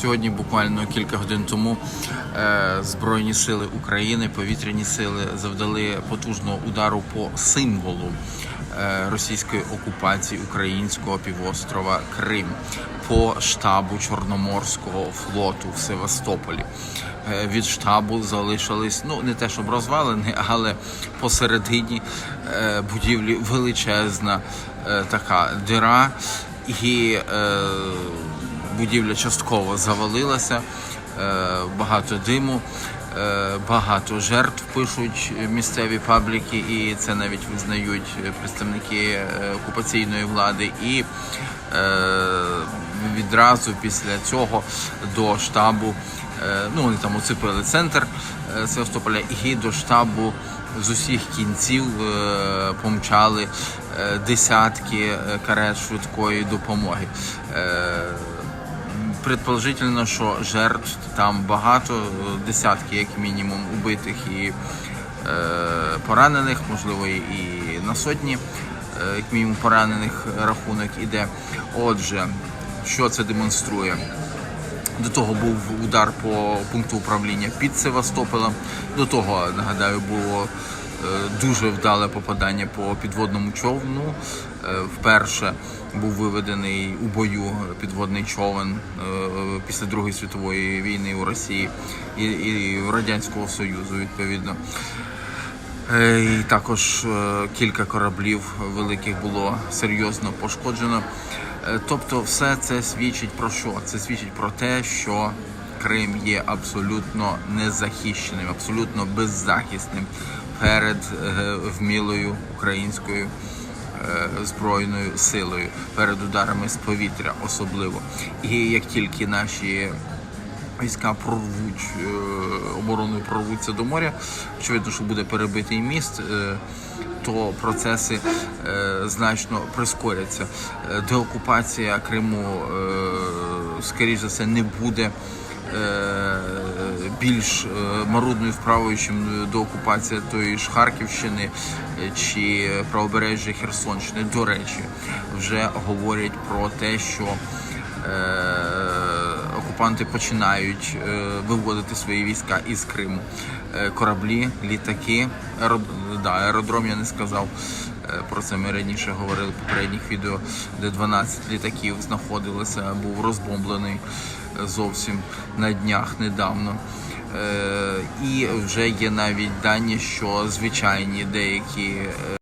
Сьогодні, буквально кілька годин тому, е, Збройні сили України, повітряні сили завдали потужного удару по символу е, російської окупації українського півострова Крим по штабу Чорноморського флоту в Севастополі. Е, Від штабу залишились ну не те, щоб розвалені, але посередині будівлі величезна така дира і будівля частково завалилася, е, багато диму, е, багато жертв пишуть місцеві пабліки, і це навіть визнають представники е, окупаційної влади. І відразу після цього до штабу, ну вони там оцепили центр Севастополя, і до штабу з усіх кінців помчали десятки карет швидкої допомоги. Предположительно, що жертв там багато, е, десятки, як мінімум, убитих і е, поранених, можливо, і на сотні, е, як мінімум, поранених рахунок іде. Отже, що це демонструє? До того був удар по пункту управління під Севастополем. До того, нагадаю, було е, дуже вдале попадання по підводному човну. Е, Вперше був виведений у бою підводний човен е, після Другої світової війни у Росії і, і Радянського Союзу, відповідно. Е, І також е, кілька кораблів великих було серйозно пошкоджено. Тобто, все це свідчить про що? Це свідчить про те, що Крим є абсолютно незахищеним, абсолютно беззахисним перед вмілою українською збройною силою, перед ударами з повітря, особливо. І як тільки наші війська прорвуть е, обороною прорвуться до моря. Очевидно, що буде перебитий міст, е, то процеси е, значно прискоряться. Е, Деокупація Криму, е, скоріш за все, не буде. е, Більш е, марудною вправою, чим деокупація тої ж Харківщини е, чи правобережжя Херсонщини. До речі, вже говорять про те, що е, окупанти починають виводити свої війська із Криму. Кораблі, літаки, аеродром я не сказав. Про це ми раніше говорили в попередніх відео, де 12 літаків знаходилися, був розбомблений е, зовсім на днях недавно. Е, І вже є навіть дані, що звичайні деякі е,